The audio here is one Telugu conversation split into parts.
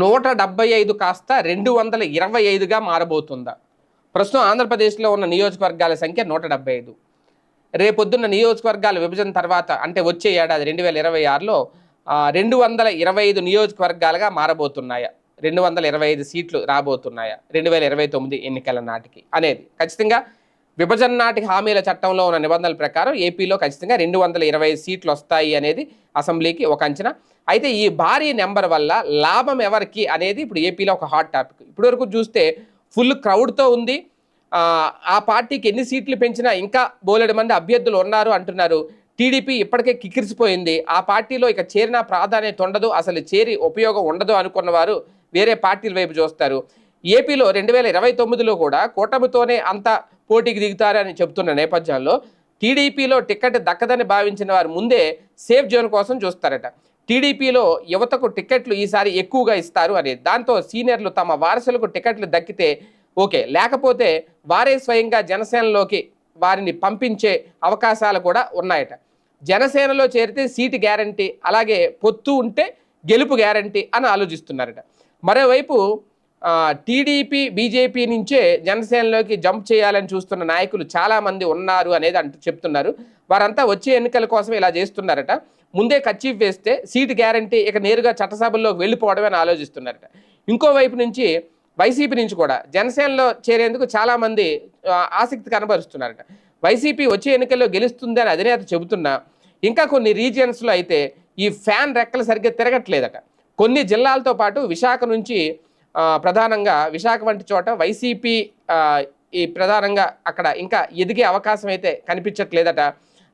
నూట డెబ్బై ఐదు కాస్త రెండు వందల ఇరవై ఐదుగా మారబోతుందా. ప్రస్తుతం ఆంధ్రప్రదేశ్లో ఉన్న నియోజకవర్గాల సంఖ్య నూట డెబ్బై ఐదు. రేపొద్దున్న నియోజకవర్గాల విభజన తర్వాత అంటే వచ్చే ఏడాది రెండు వేల ఇరవై ఆరులో రెండు వందల ఇరవై ఐదు నియోజకవర్గాలుగా మారబోతున్నాయా. రెండు వందల ఇరవై ఐదు సీట్లు రాబోతున్నాయా. రెండు వేల ఇరవై తొమ్మిది ఎన్నికల నాటికి అనేది. ఖచ్చితంగా విభజన నాటి హామీల చట్టంలో ఉన్న నిబంధనల ప్రకారం ఏపీలో ఖచ్చితంగా రెండు వందల ఇరవై సీట్లు వస్తాయి అనేది అసెంబ్లీకి ఒక అంచనా. అయితే ఈ భారీ నెంబర్ వల్ల లాభం ఎవరికి అనేది ఇప్పుడు ఏపీలో ఒక హాట్ టాపిక్. ఇప్పటివరకు చూస్తే ఫుల్ క్రౌడ్తో ఉంది. ఆ, పార్టీకి ఎన్ని సీట్లు పెంచినా ఇంకా బోలెడు మంది అభ్యర్థులు ఉన్నారు అంటున్నారు. టీడీపీ ఇప్పటికే కిక్కిరిసిపోయింది. ఆ పార్టీలో ఇక చేరిన ప్రాధాన్యత ఉండదు. అసలు చేరి ఉపయోగం ఉండదు అనుకున్న వారు వేరే పార్టీల వైపు చూస్తారు. ఏపీలో రెండు వేల ఇరవై తొమ్మిదిలో కూడా కూటమితోనే అంత పోటీకి దిగుతారని చెబుతున్న నేపథ్యంలో టీడీపీలో టికెట్ దక్కదని భావించిన వారు ముందే సేఫ్ జోన్ కోసం చూస్తారట. టీడీపీలో యువతకు టికెట్లు ఈసారి ఎక్కువగా ఇస్తారు అని. దాంతో సీనియర్లు తమ వారసులకు టికెట్లు దక్కితే ఓకే. లేకపోతే వారే స్వయంగా జనసేనలోకి వారిని పంపించే అవకాశాలు కూడా ఉన్నాయట. జనసేనలో చేరితే సీటు గ్యారంటీ అలాగే పొత్తు ఉంటే గెలుపు గ్యారంటీ అని ఆలోచిస్తున్నారట. మరోవైపు టీడీపీ బీజేపీ నుంచే జనసేనలోకి జంప్ చేయాలని చూస్తున్న నాయకులు చాలామంది ఉన్నారు అనేది అంటూ చెప్తున్నారు. వారంతా వచ్చే ఎన్నికల కోసం ఇలా చేస్తున్నారట. ముందే కచ్చీఫ్ వేస్తే సీటు గ్యారంటీ ఇక నేరుగా చట్టసభల్లోకి వెళ్ళిపోవడమే అని ఆలోచిస్తున్నారట. ఇంకోవైపు నుంచి వైసీపీ నుంచి కూడా జనసేనలో చేరేందుకు చాలామంది ఆసక్తి కనబరుస్తున్నారట. వైసీపీ వచ్చే ఎన్నికల్లో గెలుస్తుంది అని అధినేత చెబుతున్నా ఇంకా కొన్ని రీజియన్స్లో అయితే ఈ ఫ్యాన్ రెక్కలు సరిగ్గా తిరగట్లేదట. కొన్ని జిల్లాలతో పాటు విశాఖ నుంచి ప్రధానంగా విశాఖ వంటి చోట వైసీపీ ఈ ప్రధానంగా అక్కడ ఇంకా ఎదిగే అవకాశం అయితే కనిపించట్లేదట.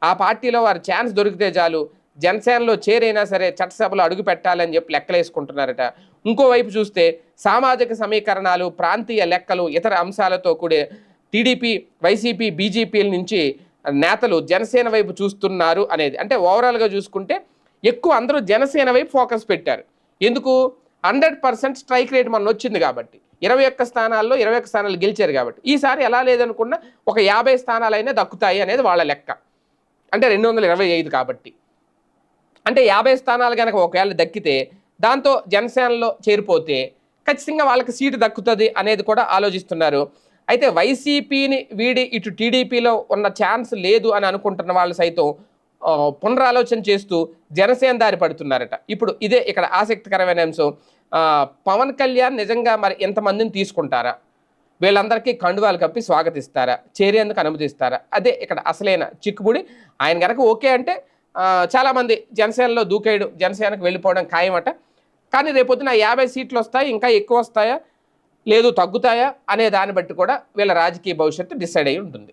ఆ పార్టీలో వారు ఛాన్స్ దొరికితే చాలు జనసేనలో చేరైనా సరే చట్టసభలో అడుగు పెట్టాలని చెప్పి లెక్కలేసుకుంటున్నారట. ఇంకోవైపు చూస్తే సామాజిక సమీకరణాలు ప్రాంతీయ లెక్కలు ఇతర అంశాలతో కూడే టీడీపీ వైసీపీ బీజేపీల నుంచి నేతలు జనసేన వైపు చూస్తున్నారు అనేది. అంటే ఓవరాల్గా చూసుకుంటే ఎక్కువ అందరూ జనసేన వైపు ఫోకస్ పెట్టారు. ఎందుకు? హండ్రెడ్ పర్సెంట్ స్ట్రైక్ రేట్ మన వచ్చింది కాబట్టి. ఇరవై ఒక్క స్థానాల్లో ఇరవై ఒక్క స్థానాలు గెలిచారు కాబట్టి. ఈసారి ఎలా లేదనుకున్నా ఒక యాభై స్థానాలైనా దక్కుతాయి అనేది వాళ్ళ లెక్క. అంటే రెండు వందల ఇరవై ఐదు కాబట్టి. అంటే యాభై స్థానాలు కనుక ఒకవేళ దక్కితే దాంతో జనసేనలో చేరిపోతే ఖచ్చితంగా వాళ్ళకి సీటు దక్కుతుంది అనేది కూడా ఆలోచిస్తున్నారు. అయితే వైసీపీని వీడి ఇటు టీడీపీలో ఉన్న ఛాన్స్ లేదు అని అనుకుంటున్న వాళ్ళు సైతం పునరాలోచన చేస్తూ జనసేన దారి పడుతున్నారట. ఇప్పుడు ఇదే ఇక్కడ ఆసక్తికరమైన అంశం. పవన్ కళ్యాణ్ నిజంగా మరి ఎంతమందిని తీసుకుంటారా? వీళ్ళందరికీ కండువాలు కప్పి స్వాగతిస్తారా? చేరేందుకు అనుమతిస్తారా? అదే ఇక్కడ అసలైన చిక్కుబుడి. ఆయన కనుక ఓకే అంటే చాలామంది జనసేనలో దూకేయడం జనసేనకు వెళ్ళిపోవడం ఖాయమట. కానీ రేపొద్దున యాభై సీట్లు వస్తాయి? ఇంకా ఎక్కువ వస్తాయా? లేదు తగ్గుతాయా? అనే దాన్ని బట్టి కూడా వీళ్ళ రాజకీయ భవిష్యత్తు డిసైడ్ అయి ఉంటుంది.